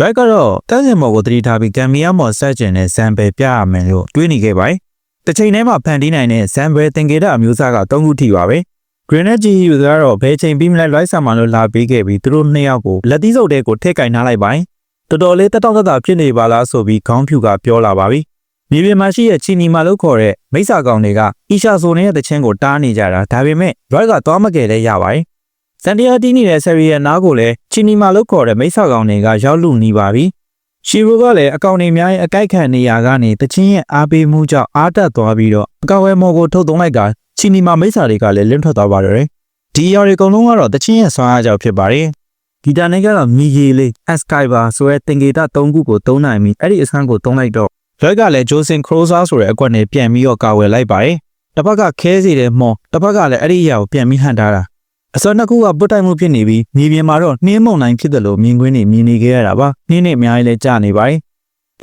ရိုက်ကတော့တန်းစင်မော်ကိုတတိထားပြီးကမ်မီယာမော်ဆက်ကျင်တဲ့ဇမ်ဘယ်ပြရမယ်လို့တွေးနေခဲ့ပါတယ်။တစ်ချိန်တည်းမှာဖန်တီးနိုင်တဲ့ဇမ်ဘယ်တင်ကေတာအမျိုးအစားက၃ခုထိပါပဲ။ Grenade GU ကတော့ဘယ်ချိန်ပြီးမလဲလိုက်ဆာမန်လို့လာပေးခဲ့ပြီးသူတို့နှစ်ယောက်ကိုလက်သီးစုပ်တဲကိုထည့်ကင်ထားလိုက်ပါတယ်။တော်တော်လေးတက်တောင့်တက်တာဖြစ်နေပါလားဆိုပြီးခေါင်းဖြူကပြောလာပါပြီ။မြေပြင်မှာရှိတဲ့ချီနီမာလို့ခေါ်တဲ့မိစ္ဆာကောင်တွေကအီရှာဆိုနေတဲ့တခြင်းကိုတားနေကြတာဒါပေမဲ့ Roy ကသွားမကယ်လဲရပါတယ်။ စန်တီယာတီနေတဲ့ဆယ်ရီရဲ့နားကိုလည်းချီနီမာလို့ခေါ်တဲ့မိစ္ဆာကောင်တွေကရောက်လူနေပါပြီ။ရှီရိုကလည်းအကောင်တွေများရဲ့အကြိုက်ခံနေရာကနေတချင်းရဲ့အားပေးမှုကြောင့်အားတက်သွားပြီးတော့အကောင်ဝဲမော်ကိုထုတ်သွင်းလိုက်ကချီနီမာမိစ္ဆာတွေကလည်းလင်းထွက်သွားပါတော့တယ်။ဒီရော်တွေအကုန်လုံးကတော့တချင်းရဲ့ဆွမ်းအားကြောင့်ဖြစ်ပါတယ်။ဂီတာနဲ့ကတော့မီဂီလေး Eskyber ဆိုတဲ့တင်ဂေတာ၃ခုကိုသုံးနိုင်ပြီးအဲ့ဒီအစမ်းကိုသုံးလိုက်တော့လွက်ကလည်းဂျိုဆင်ခရိုဇာဆိုတဲ့အကွက်နဲ့ပြန်ပြီးတော့ကာဝယ်လိုက်ပါတယ်။တစ်ဖက်ကခဲစီတဲ့မော်တစ်ဖက်ကလည်းအဲ့ဒီအရာကိုပြန်ပြီးဟန်ထားတာ အစောနှစ်ခုကပုတ်တိုင်မှုဖြစ်နေပြီးမြေပြင်မှာတော့နှင်းမုန်တိုင်းဖြစ်တယ်လို့မြင်ကွင်းနေမြင်နေခဲ့ရတာပါနှင်းနဲ့အများကြီးလဲကြာနေပါတယ်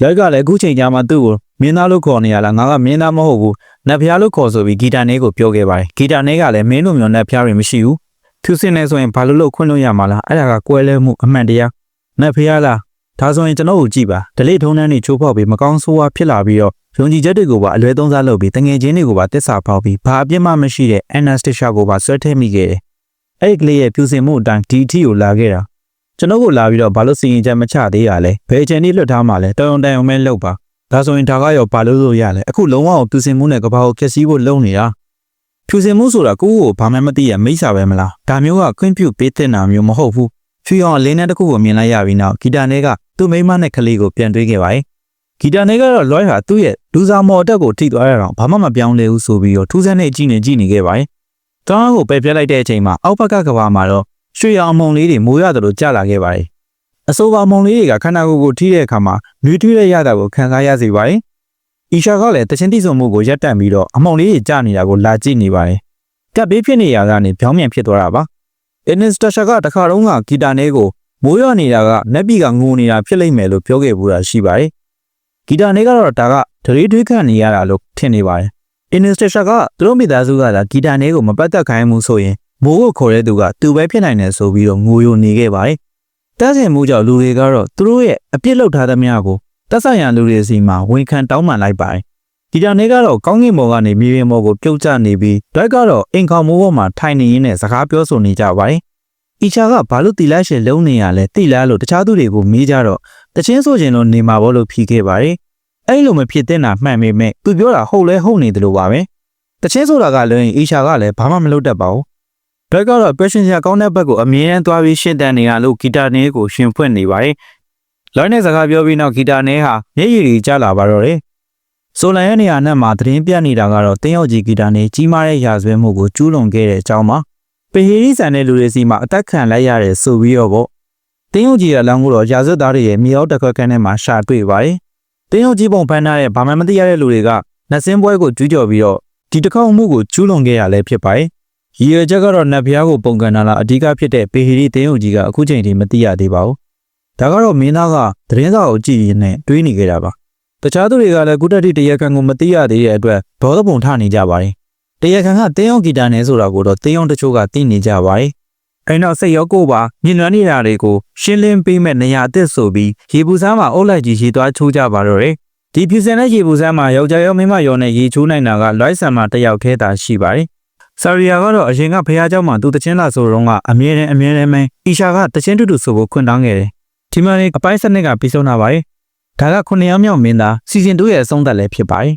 လက်ကလည်းအခုချိန်ကြာမှသူ့ကိုမင်းသားလို့ခေါ်နေရလားငါကမင်းသားမဟုတ်ဘူးနတ်ဖျားလို့ခေါ်ဆိုပြီးဂီတာနဲကိုပြောခဲ့ပါတယ်ဂီတာနဲကလည်းမင်းလိုမျိုးနတ်ဖျားတွေမရှိဘူးဖြူစင်နေဆိုရင်ဘာလို့လို့ခွင့်လို့ရမှာလားအဲ့ဒါကကွဲလဲမှုအမှန်တရားနတ်ဖျားလားဒါဆိုရင်ကျွန်တော်ကိုကြည့်ပါဒလိထုံးတန်းတွေချိုးဖောက်ပြီးမကောင်းဆိုးဝါးဖြစ်လာပြီးတော့ယုံကြည်ချက်တွေကိုပါအလွဲသုံးစားလုပ်ပြီးတငယ်ချင်းတွေကိုပါတစ္ဆာဖောက်ပြီးဘာအပြစ်မှမရှိတဲ့ Anastasia ကိုပါဆွဲထည့်မိခဲ့တယ် အဲ့ဒီကလေးရဲ့ဖြူစင်မှုအတိုင်းဒီအထီကိုလာခဲ့တာကျွန်တော်ကိုလာပြီးတော့ဘာလို့စီရင်ချက်မချသေးရလဲဘယ်ချိန်လေးလွတ်ထားမှလဲတောင်တောင်တိုင်အောင်မဲလုပ်ပါဒါဆိုရင်ဒါကရောဘာလို့လို့ရလဲအခုလုံးဝဖြူစင်မှုနဲ့ကဘာကိုဖျက်ဆီးဖို့လုပ်နေတာဖြူစင်မှုဆိုတာကိုယ့်ကိုဘာမှမသိရမိစ္ဆာပဲမလားဒါမျိုးကခွင့်ပြုပေးတဲ့နာမျိုးမဟုတ်ဘူးဖြူအောင်အလင်းနဲ့တစ်ခုကိုမြင်လိုက်ရပြီးနောက်ဂီတာနဲကသူ့မိန်းမနဲ့ကလေးကိုပြန်တွေးခဲ့ပါတယ်ဂီတာနဲကတော့လွိုင်းဟာသူ့ရဲ့လူစားမော်တက်ကိုထိသွားရအောင်ဘာမှမပြောင်းလဲဘူးဆိုပြီးတော့ထူးဆန်းတဲ့ကြည့်နေကြည့်နေခဲ့ပါတယ်။ တောင်းကိုပယ်ပြလိုက်တဲ့အချိန်မှာအောက်ဘက်ကကဘာမှာတော့ရွှေရောင်မုံလေးတွေမိုးရတယ်လို့ကြာလာခဲ့ပါတယ်။အဆိုပါမုံလေးတွေကခန္ဓာကိုယ်ကိုထိတဲ့အခါမှာမြူထွေးတဲ့ရတာကိုခံစားရစေပါတယ်။အီရှာကလည်းတချင်းတိစုံမှုကိုရပ်တန့်ပြီးတော့အမုံလေးတွေကြာနေတာကိုလာကြည့်နေပါတယ်။ကပ်ဘေးဖြစ်နေရကနေပြောင်းပြန်ဖြစ်သွားတာပါ။ Anastasia ကတခါတုန်းကဂီတာနဲကိုမိုးရွာနေတာကနက်ပီကငိုနေတာဖြစ်လိမ့်မယ်လို့ပြောခဲ့ဘူးတာရှိပါတယ်။ဂီတာနဲကတော့ဒါကဒရေးတွေးခံနေရတာလို့ထင်နေပါတယ်။ Anastasia ကသူတို့မိသားစုကသာဂီတာနဲကိုမပတ်သက်ခိုင်းမှုဆိုရင်မိုးကိုခေါ်တဲ့သူကသူပဲဖြစ်နိုင်တယ်ဆိုပြီးတော့ငိုယိုနေခဲ့ပါတယ်။တန်းစင်မှုကြောင့်လူတွေကတော့သူတို့ရဲ့အပြစ်လုပ်ထားသမျှကိုတက်ဆိုင်ရလူတွေစီမှာဝန်ခံတောင်းပန်လိုက်ပါတယ်။ဂီတာနဲကတော့ကောင်းကင်ဘော်ကနေမြေပြင်ဘော်ကိုပြုတ်ကျနေပြီးဒွိုက်ကတော့အင်ခေါမိုးပေါ်မှာထိုင်နေရင်းနဲ့စကားပြောဆိုနေကြပါတယ်။အီချာကဘာလို့တီလိုက်ရှယ်လုံးနေရလဲတီလားလို့တခြားသူတွေကိုမေးကြတော့တချင်းဆိုခြင်းလို့နေမှာဘောလို့ဖြီးခဲ့ပါတယ်။ အဲ့လိုမဖြစ်တဲ့နာမှန်ပေမဲ့သူပြောတာဟုတ်လဲဟုတ်နေတယ်လို့ပါပဲ။တချင်းဆိုတာကလည်းအီချာကလည်းဘာမှမလုပ်တတ်ပါဘူး။ဒွိုက်ကတော့ passion ရကောင်းတဲ့ဘက်ကိုအမြဲတမ်းသွားပြီးရှင်းတန်နေရလို့ဂီတာနဲကိုရှင်ဖွင့်နေပါတယ်။လောင်းနဲ့စကားပြောပြီးနောက်ဂီတာနဲဟာမျက်ရည်တွေကျလာပါတော့တယ်။ဆိုလန်ရဲ့နေရာနဲ့မှာသတင်းပြနေတာကတော့တင်းရောက်ကြီးဂီတာနဲကြီးမားတဲ့ရာဇဝဲမှုကိုကျူးလွန်ခဲ့တဲ့အကြောင်းပါ။ပဟီရီဆန်တဲ့လူတွေစီမှာအသက်ခံလိုက်ရတယ်ဆိုပြီးတော့ပေါ့။တင်းရောက်ကြီးရဲ့လောင်းကိုတော့ရာဇဝတ်သားတွေရဲ့မြေအောက်တစ်ခွက်ခန်းထဲမှာရှာတွေ့ပါတယ်။ တင်းရောက်ကြီးပုံဖမ်းထားတဲ့ဘာမှမသိရတဲ့လူတွေကနှစင်းပွဲကိုကျူးကျော်ပြီးတော့ဒီတစ်ခေါက်မှုကိုကျူးလွန်ခဲ့ရလဲဖြစ်ပါတယ်။ရည်ရွယ်ချက်ကတော့နတ်ဖျားကိုပုံကန်တာလားအဓိကဖြစ်တဲ့ပေဟီရီတင်းရောက်ကြီးကအခုချိန်ထိမသိရသေးပါဘူး။ဒါကတော့မင်းသားကသတင်းစာကိုကြည့်ရင်းနဲ့တွေးနေခဲ့တာပါ။တခြားသူတွေကလည်းကုတတိတရားခံကိုမသိရသေးတဲ့အတွက်ဘောဓပုံထနေကြပါတယ်။တရားခံကတင်းအောင်ဂီတာနဲ့ဆိုတာကိုတော့တင်းအောင်တချို့ကသိနေကြပါတယ်။ အဲနောက်စိတ်ရောကိုယ်ပါညင်နွမ်းနေတာတွေကိုရှင်းလင်းပေးမဲ့နေရာအသစ်ဆိုပြီးရေပူစမ်းမှာအုပ်လိုက်ကြီးရေသွားချိုးကြပါတော့တယ်။ဒီဖြူစင်တဲ့ရေပူစမ်းမှာယောက်ျားရောမိန်းမရောနဲ့ရေချိုးနိုင်တာကလွိုက်ဆန်မှာတစ်ယောက်ထဲသာရှိပါတယ်။ဆာရီယာကတော့အရင်ကဖះเจ้าမှာသူတချင်းလာဆိုတော့ကအမြဲတမ်းအမြဲတမ်းပဲအီရှာကတချင်းတူတူဆိုဖို့ခွင့်တောင်းခဲ့တယ်။ဒီမှာနေအပိုင်းစနစ်ကပြီးဆုံးတာပါရဲ့။ဒါက9ရောက်မြောက်မင်းသားစီဇန်2ရဲ့အဆုံးသတ်လည်းဖြစ်ပါတယ်